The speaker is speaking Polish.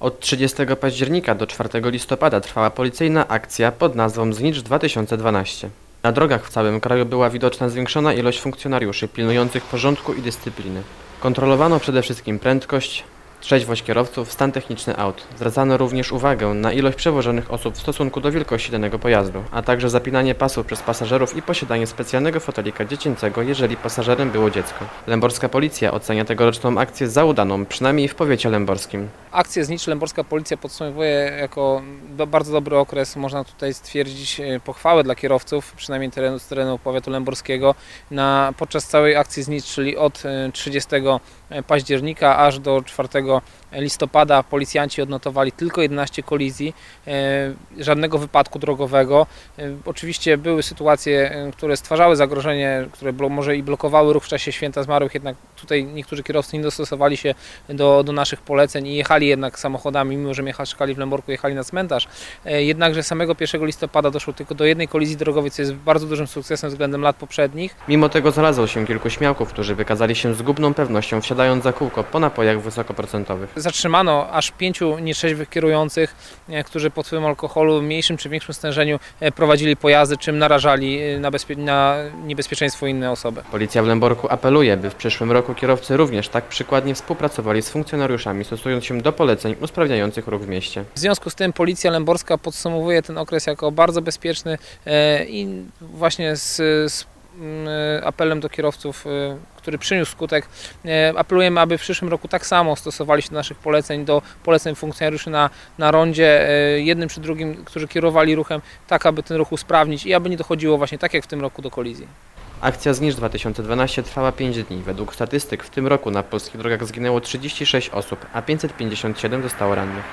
Od 30 października do 4 listopada trwała policyjna akcja pod nazwą Znicz 2012. Na drogach w całym kraju była widoczna zwiększona ilość funkcjonariuszy pilnujących porządku i dyscypliny. Kontrolowano przede wszystkim prędkość, trzeźwość kierowców, stan techniczny aut. Zwracano również uwagę na ilość przewożonych osób w stosunku do wielkości danego pojazdu, a także zapinanie pasów przez pasażerów i posiadanie specjalnego fotelika dziecięcego, jeżeli pasażerem było dziecko. Lęborska policja ocenia tegoroczną akcję za udaną, przynajmniej w powiecie lęborskim. Akcję Znicz Lęborska Policja podsumowuje jako bardzo dobry okres. Można tutaj stwierdzić e, pochwałę dla kierowców, przynajmniej terenu, z terenu powiatu lęborskiego. Na, podczas całej akcji Znicz, czyli od e, 30 października aż do 4 listopada policjanci odnotowali tylko 11 kolizji, e, żadnego wypadku drogowego. E, Oczywiście były sytuacje, e, które stwarzały zagrożenie, które może i blokowały ruch w czasie święta zmarłych, jednak tutaj niektórzy kierowcy nie dostosowali się do, do naszych poleceń i jechali jednak samochodami, mimo że mieszkali w Lęborku, jechali na cmentarz. Jednakże samego 1 listopada doszło tylko do jednej kolizji drogowej, co jest bardzo dużym sukcesem względem lat poprzednich. Mimo tego znalazło się kilku śmiałków, którzy wykazali się zgubną pewnością wsiadając za kółko po napojach wysokoprocentowych. Zatrzymano aż pięciu nitrzeźwych kierujących, e, którzy pod wpływem alkoholu w mniejszym czy większym stężeniu e, prowadzili pojazdy, czym narażali e, na, na niebezpieczeństwo inne osoby. Policja w Lęborku apeluje, by w przyszłym roku kierowcy również tak przykładnie współpracowali z funkcjonariuszami, stosując się do poleceń usprawniających ruch w mieście. W związku z tym Policja Lęborska podsumowuje ten okres jako bardzo bezpieczny i właśnie z, z apelem do kierowców, e, który przyniósł skutek, e, apelujemy, aby w przyszłym roku tak samo stosowali się do naszych poleceń, do poleceń funkcjonariuszy na, na rondzie, jednym czy drugim, którzy kierowali ruchem, tak aby ten ruch usprawnić i aby nie dochodziło właśnie tak jak w tym roku do kolizji. Akcja Znicz 2012 trwała 5 dni. Według statystyk w tym roku na polskich drogach zginęło 36 osób, a 557 zostało rannych.